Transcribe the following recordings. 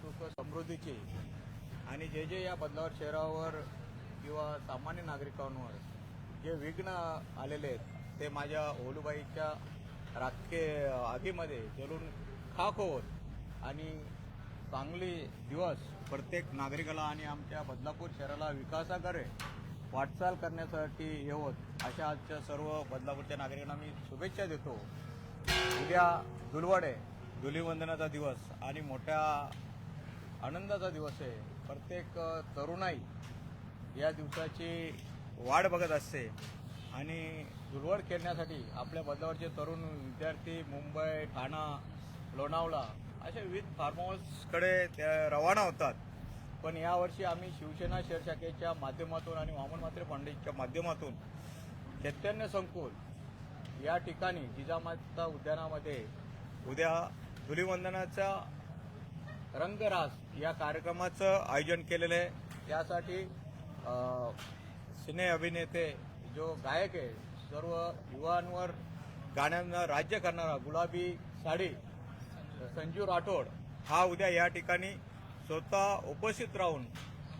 सुख समृद्धीची आणि जे जे या बदलावर शहरावर किंवा सामान्य नागरिकांवर जे विघ्न आलेले आहेत ते माझ्या ओलूबाईच्या राजकीय आगीमध्ये जलून खाक होत. आणि चांगली दिवस प्रत्येक नागरिकाला आणि आमच्या बदलापूर शहराला विकासाकडे वाटचाल करण्यासाठी येवत अशा आजच्या सर्व बदलापूरच्या नागरिकांना मी शुभेच्छा देतो. उद्या धुलवड धुलीवंदनाचा दिवस आणि मोठ्या आनंदाचा दिवस आहे. प्रत्येक तरुणाई या दिवसाची वाट बघत असते. आणि धुलवड खेळण्यासाठी आपल्या बदलावरचे तरुण विद्यार्थी मुंबई ठाणा लोणावळा अशा विविध फार्म हाऊसकडे त्या रवाना होतात. पण यावर्षी आम्ही शिवसेना शहर शाखेच्या माध्यमातून आणि वामन मात्रे पांडेच्या माध्यमातून चैतन्य संकुल या ठिकाणी जिजामाता उद्यानामध्ये उद्या धुलीवंदनाचा रंगरास या कार्यक्रमाचं आयोजन केलेलं आहे. त्यासाठी सिने अभिनेते जो गायक आहे सर्व युवांवर गाण्यांना राज्य करणारा गुलाबी साडी संजू राठोड हा उद्या या ठिकाणी स्वतः उपस्थित राहून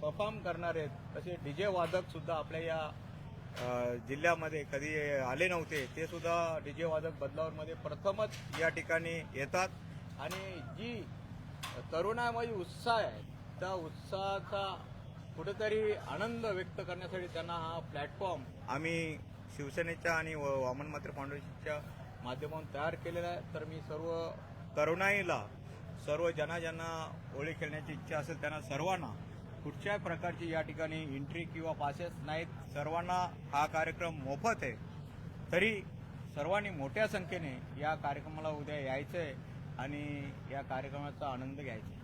परफॉर्म करणार आहेत. तसे डीजे वादक सुद्धा आपल्या या जिल्ह्यामध्ये कधी आले नव्हते ते सुद्धा डीजे वादक बदलावरमध्ये प्रथमच या ठिकाणी येतात. आणि जी तरुणामध्ये उत्साह आहे. त्या उत्साहाचा कुठेतरी आनंद व्यक्त करण्यासाठी त्यांना हा प्लॅटफॉर्म आम्ही शिवसेनेच्या आणि व- वामन मात्र फाउंडेशनच्या माध्यमातून तयार केलेला आहे. तर मी सर्व तरुणाईला सर्व ज्यांना ज्यांना होळी खेळण्याची इच्छा असेल त्यांना सर्वांना कुठच्याही प्रकारची या ठिकाणी एंट्री किंवा पासेस नाहीत. सर्वांना हा कार्यक्रम मोफत आहे. तरी सर्वांनी मोठ्या संख्येने या कार्यक्रमाला उद्या यायचं आहे आणि या कार्यक्रमाचा आनंद घ्यायचा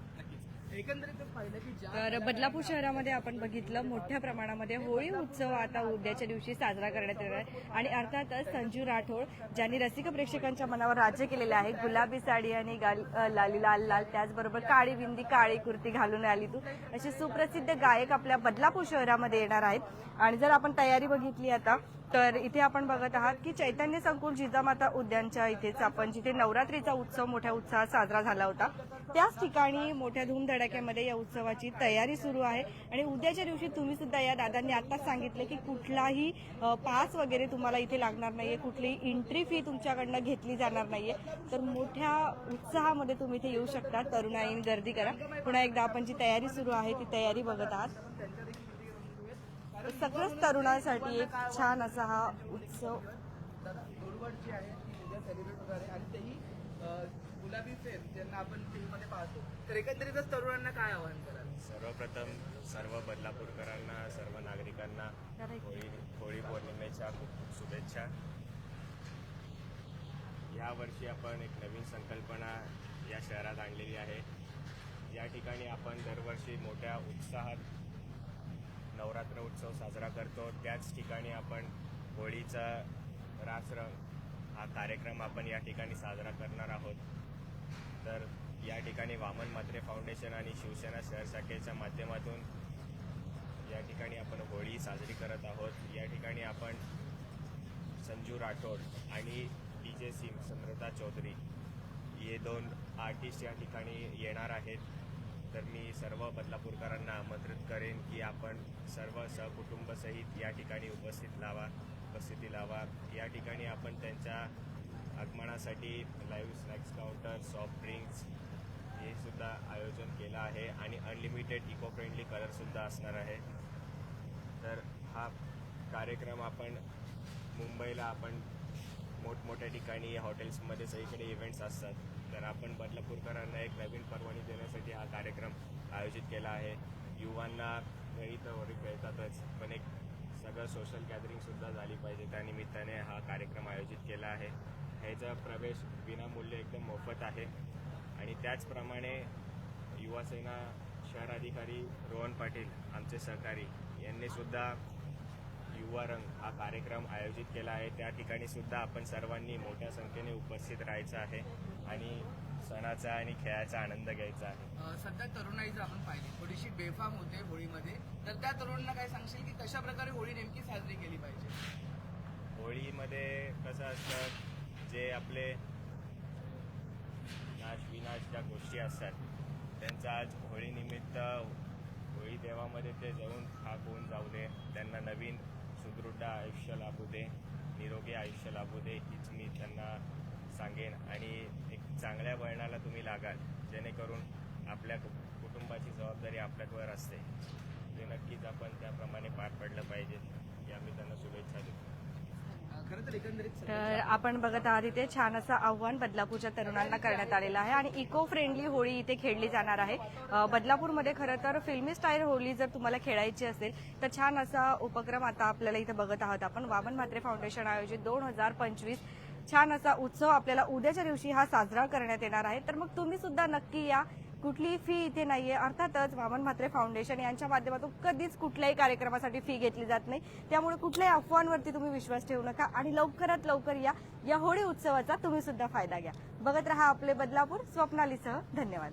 तर बदलापूर शहरामध्ये आपण बघितलं मोठ्या प्रमाणामध्ये होळी उत्सव आता उद्याच्या दिवशी साजरा करण्यात येणार आहे. आणि अर्थातच संजू राठोड ज्यांनी रसिक प्रेक्षकांच्या मनावर राज्य केलेले आहे गुलाबी साडी आणि लाली लाल लाल त्याचबरोबर काळी बिंदी काळी कुर्ती घालून आली तू. असे सुप्रसिद्ध गायक आपल्या बदलापूर शहरामध्ये येणार आहेत. आणि जर आपण तयारी बघितली आता तर इथे आपण बघत आहात की चैतन्य संकुल जिजामाता उद्यानच्या इथेच आपण जिथे नवरात्रीचा उत्सव मोठ्या उत्साहात साजरा झाला होता. त्याच ठिकाणी मोठ्या धडाक्यामध्ये या उत्सवाची तयारी सुरू आहे. आणि उद्याच्या दिवशी तुम्ही सुद्धा या दादांनी आताच सांगितलं की कुठलाही पास वगैरे तुम्हाला इथे लागणार नाहीये. कुठलीही एंट्री फी तुमच्याकडनं घेतली जाणार नाहीये. तर मोठ्या उत्साहामध्ये तुम्ही इथे येऊ शकता. तरुणाईने गर्दी करा. पुन्हा एकदा आपण जी तयारी सुरू आहे ती तयारी बघत आहात. सगळंच तरुणांसाठी एक छान असा हा उत्सव. आहे गुलाबी फेम ज्यांना आपण टीव्ही मध्ये पाहतो तर एकंदरीतच तरुणांना काय आवाहन कराल? सर्वप्रथम सर्व बदलापूरकरांना सर्व नागरिकांना होळी होळी पौर्णिमेच्या खूप खूप शुभेच्छा. यावर्षी आपण एक नवीन संकल्पना या शहरात आणलेली आहे. या ठिकाणी आपण दरवर्षी मोठ्या उत्साहात नवरात्र उत्सव साजरा करतो. त्याच ठिकाणी आपण होळीचा रासरंग हा कार्यक्रम आपण या ठिकाणी साजरा करणार आहोत. तर या ठिकाणी वामन मात्रे फाउंडेशन आणि शिवसेना शहर शाखेच्या माध्यमातून या ठिकाणी आपण होळी साजरी करत आहोत. या ठिकाणी आपण संजू राठोड आणि डी जे सिंग समृता चौधरी हे दोन आर्टिस्ट या ठिकाणी येणार आहेत. तर मी सर्व बदलापूरकरांना आमंत्रित करेन की आपण सर्व सहकुटुंबसहित या ठिकाणी उपस्थित लावा उपस्थिती लावा. या ठिकाणी आपण त्यांच्या आगमनासाठी live snacks counter soft drinks हे सुद्धा आयोजन केलं आहे आणि अनलिमिटेड इको फ्रेंडली कलरसुद्धा असणार आहे. तर हा कार्यक्रम आपण मुंबईला आपण मोठमोठ्या ठिकाणी हॉटेल्समध्ये सगळीकडे इव्हेंट्स असतात. तर आपण बदलापूरकरांना एक नवीन परवानगी देण्यासाठी हा कार्यक्रम आयोजित केला आहे. युवांना घरी तर होळी पण एक सगळं सोशल गॅदरिंगसुद्धा झाली पाहिजे. त्या निमित्ताने हा कार्यक्रम आयोजित केला आहे. ह्याचा प्रवेश विनामूल्य एकदम मोफत आहे. आणि त्याचप्रमाणे युवासेना शहराधिकारी रोहन पाटील आमचे सहकारी यांनीसुद्धा युवा रंग हा कार्यक्रम आयोजित केला आहे. त्या ठिकाणी सुद्धा आपण सर्वांनी मोठ्या संख्येने उपस्थित राहायचं आहे आणि सणाचा आणि खेळाचा आनंद घ्यायचा आहे. सध्या तरुणाई जर आपण पाहिली थोडीशी बेफाम होते होळीमध्ये. तर त्या तरुणांना काय सांगशील की कशा प्रकारे होळी नेमकी साजरी केली पाहिजे? होळीमध्ये कसं असतं जे आपले नाश विनाश ज्या गोष्टी असतात त्यांचा आज होळीनिमित्त होळी देवामध्ये ते जाऊन खाक होऊन जाऊ दे. त्यांना नवीन सुदृढ आयुष्य लाभू दे निरोगी आयुष्य लाभू दे हीच मी त्यांना सांगेन. आणि एक चांगल्या वळणाला तुम्ही लागाल जेणेकरून आपल्या कु- कुटुंबाची जबाबदारी आपल्यावर असते. ते नक्कीच आपण त्याप्रमाणे पार पडलं पाहिजे. ही आम्ही त्यांना शुभेच्छा देतो. तर आपण बघत आहात इथे छान असं आव्हान बदलापूरच्या तरुणांना करण्यात आलेलं आहे आणि इको फ्रेंडली होळी इथे खेळली जाणार आहे. बदलापूरमध्ये खरं तर फिल्मी स्टाईल होळी जर तुम्हाला खेळायची असेल तर छान असा उपक्रम आता आपल्याला इथे बघत आहोत आपण. वामन म्हात्रे फाउंडेशन आयोजित दोन हजार पंचवीस छान असा उत्सव आपल्याला उद्याच्या दिवशी हा साजरा करण्यात येणार आहे. तर मग तुम्ही सुद्धा नक्की या कुठलीही फी इथे नाहीये. अर्थातच वामन म्हात्रे फाउंडेशन यांच्या माध्यमातून कधीच कुठल्याही कार्यक्रमासाठी फी घेतली जात नाही. त्यामुळे कुठल्याही अफवांवरती तुम्ही विश्वास ठेवू नका आणि लवकरात लवकर या या होळी उत्सवाचा तुम्ही सुद्धा फायदा घ्या. बघत रहा आपले बदलापूर स्वप्नालीसह धन्यवाद.